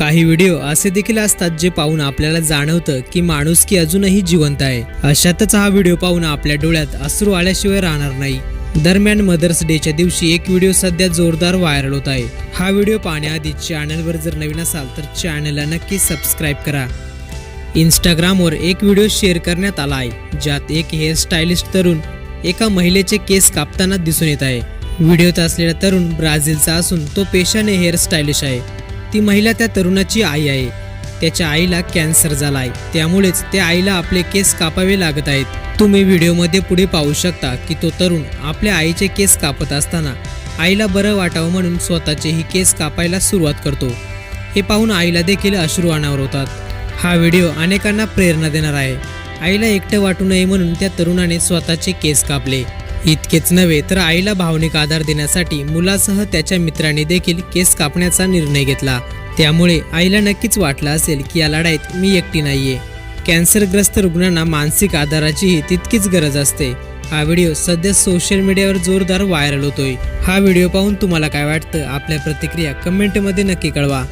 काही व्हिडिओ असे देखील असतात जे पाहून आपल्याला जाणवतं की माणूस की अजूनही जिवंत आहे. अशातच हा व्हिडिओ पाहून आपल्या डोळ्यात अश्रू आल्याशिवाय राहणार नाही. दरम्यान मदर्स डेच्या दिवशी एक व्हिडिओ सध्या जोरदार व्हायरल होत आहे. हा व्हिडिओ पाहण्याआधी चॅनलवर जर नवीन असाल तर चॅनलला नक्की सबस्क्राईब करा. इंस्टाग्रामवर एक व्हिडिओ शेअर करण्यात आला आहे. ज्यात एक हेअरस्टायलिस्ट तरुण एका महिलेचे केस कापताना दिसून येत आहे. व्हिडिओत असलेला तरुण ब्राझीलचा असून तो पेशाने हेअरस्टायलिश आहे. ती महिला त्या तरुणाची आई आहे. त्याच्या आईला कॅन्सर झाला आहे त्यामुळेच त्या आईला आपले केस कापावे लागत आहेत. तुम्ही व्हिडिओमध्ये पुढे पाहू शकता की तो तरुण आपल्या आईचे केस कापत असताना आईला बरं वाटावं म्हणून स्वतःचेही केस कापायला सुरुवात करतो. हे पाहून आईला देखील अश्रू अनावर होतात. हा व्हिडिओ अनेकांना प्रेरणा देणार आहे. आईला एकटं वाटू नये म्हणून त्या तरुणाने स्वतःचे केस कापले. इतकेच नव्हे तर आईला भावनिक आधार देण्यासाठी मुलासह त्याच्या मित्रांनी देखील केस कापण्याचा निर्णय घेतला. त्यामुळे आईला नक्कीच वाटलं असेल की या लढाईत मी एकटी नाहीये. कॅन्सरग्रस्त रुग्णांना मानसिक आधाराचीही तितकीच गरज असते. हा व्हिडिओ सध्या सोशल मीडियावर जोरदार व्हायरल होतोय. हा व्हिडिओ पाहून तुम्हाला काय वाटतं? आपल्या प्रतिक्रिया कमेंटमध्ये नक्की कळवा.